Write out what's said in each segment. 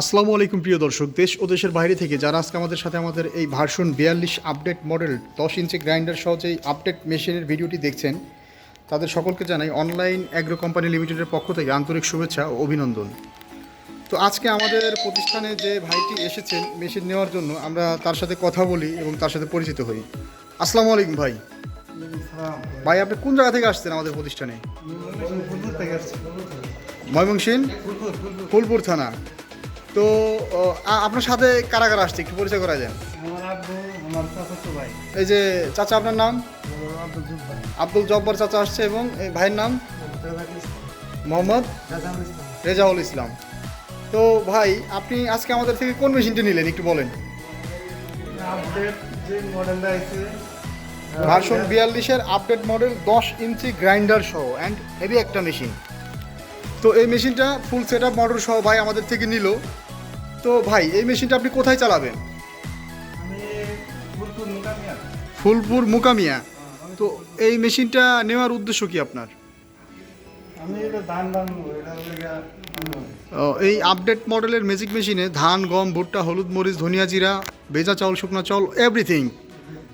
আসসালামু আলাইকুম প্রিয় দর্শক দেশ ও দেশের বাইরে থেকে যারা আজকে আমাদের সাথে আমাদের এই ভার্সন বিয়াল্লিশ আপডেট মডেল দশ ইঞ্চি গ্রাইন্ডার সহ যে আপডেট মেশিনের ভিডিওটি দেখছেন তাদের সকলকে জানাই অনলাইন অ্যাগ্রো কোম্পানি লিমিটেডের পক্ষ থেকে আন্তরিক শুভেচ্ছা ও অভিনন্দন। তো আজকে আমাদের প্রতিষ্ঠানে যে ভাইটি এসেছেন মেশিন নেওয়ার জন্য আমরা তার সাথে কথা বলি এবং তার সাথে পরিচিত হই। আসসালামু আলাইকুম ভাই। ভাই আপনি কোন জায়গা থেকে আসছেন আমাদের প্রতিষ্ঠানে? ময়মনসিংহ? ফুলপুর থানা। তো আপনার সাথে কারা কারা আসছে? একটু পরিচয় করা ভাই এই যে চাচা আপনার নাম? আব্দুল জুব্বার। চাচা আসছে এবং এই ভাইয়ের নাম? মোহাম্মদ রেজাউল ইসলাম। তো ভাই আপনি আজকে আমাদের থেকে কোন মেশিনটি নিলেন? একটু বলেন। ভার্সন বিয়াল্লিশের আপডেট মডেল দশ ইঞ্চি গ্রাইন্ডার সহ অ্যান্ড হেভি একটা মেশিন। তো এই মেশিনটা ফুল সেট আপ মডেল সহ ভাই আমাদের থেকে নিল। তো ভাই এই মেশিনটা আপনি কোথায় চালাবেন? ফুলপুর মুকামিয়া। তো এই মেশিনটা নেওয়ার উদ্দেশ্য কি আপনার? এই আপডেট মডেলের ম্যাজিক মেশিনে ধান গম ভুট্টা হলুদ মরিচ ধনিয়া জিরা ভেজা চাউল শুকনো চাউল এভরিথিং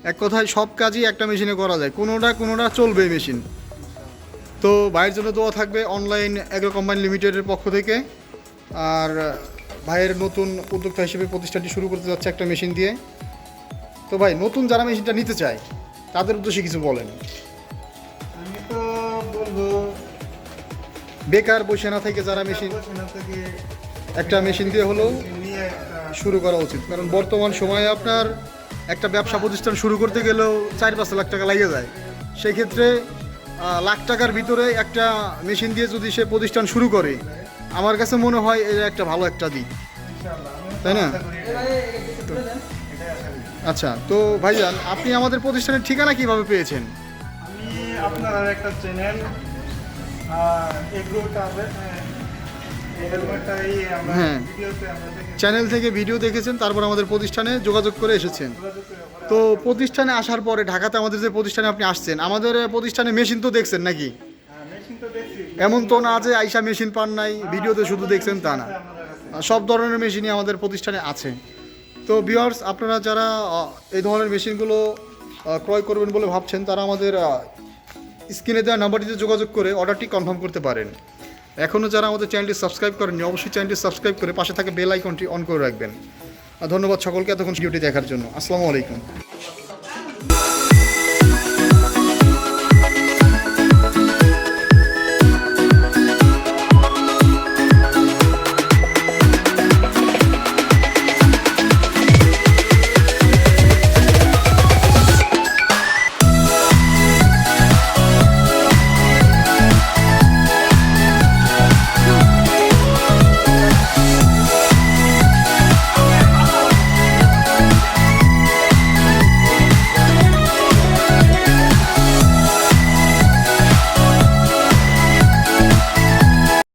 এক কথায় সব কাজই একটা মেশিনে করা যায়। কোনোটা কোনোটা চলবে এই মেশিন। তো ভাইয়ের জন্য দোয়া থাকবে অনলাইন অ্যাগ্রো কোম্পানি লিমিটেডের পক্ষ থেকে। আর ভাইয়ের নতুন উদ্যোক্তা হিসেবে প্রতিষ্ঠানটি শুরু করতে যাচ্ছে একটা মেশিন দিয়ে। তো ভাই নতুন যারা মেশিনটা নিতে চায় তাদের উদ্দেশ্যে কিছু বলেন। আমি তো বলব বেকার বসে না থেকে যারা মেশিন একটা মেশিন দিয়ে হলেও শুরু করা উচিত। কারণ বর্তমান সময়ে আপনার একটা ব্যবসা প্রতিষ্ঠান শুরু করতে গেলেও চার পাঁচ লাখ টাকা লাগিয়ে যায়। সেই ক্ষেত্রে লাখ টাকার ভিতরে একটা মেশিন দিয়ে যদি সে প্রতিষ্ঠান শুরু করে আমার কাছে মনে হয় এটা একটা ভালো একটা দিক তাই না? আচ্ছা তো ভাইজান, আপনি আমাদের প্রতিষ্ঠানের ঠিকানা কীভাবে পেয়েছেন আমি আপনার একটা চ্যানেল হ্যাঁ। চ্যানেল থেকে ভিডিও দেখেছেন, তারপর আমাদের প্রতিষ্ঠানে যোগাযোগ করে এসেছেন তো প্রতিষ্ঠানে আসার পরে ঢাকাতে আমাদের যে প্রতিষ্ঠানে আপনি আসছেন, আমাদের প্রতিষ্ঠানে মেশিন তো দেখছেন নাকি হ্যাঁ, মেশিন তো দেখছি এমন তো না যে আইসা মেশিন পান নাই, ভিডিওতে শুধু দেখছেন তা না। সব ধরনের মেশিনই আমাদের প্রতিষ্ঠানে আছে। তো ভিউয়ার্স আপনারা যারা এই ধরনের মেশিনগুলো ক্রয় করবেন বলে ভাবছেন, তারা আমাদের স্ক্রিনে দেওয়া নাম্বারটিতে যোগাযোগ করে অর্ডারটি কনফার্ম করতে পারেন। এখনও যারা আমাদের চ্যানেলটি সাবস্ক্রাইব করেননি, অবশ্যই চ্যানেলটি সাবস্ক্রাইব করে পাশে থাকা বেল আইকনটি অন করে রাখবেন। ধন্যবাদ সকলকে এতক্ষণ ভিডিওটি দেখার জন্য। আসসালামু আলাইকুম।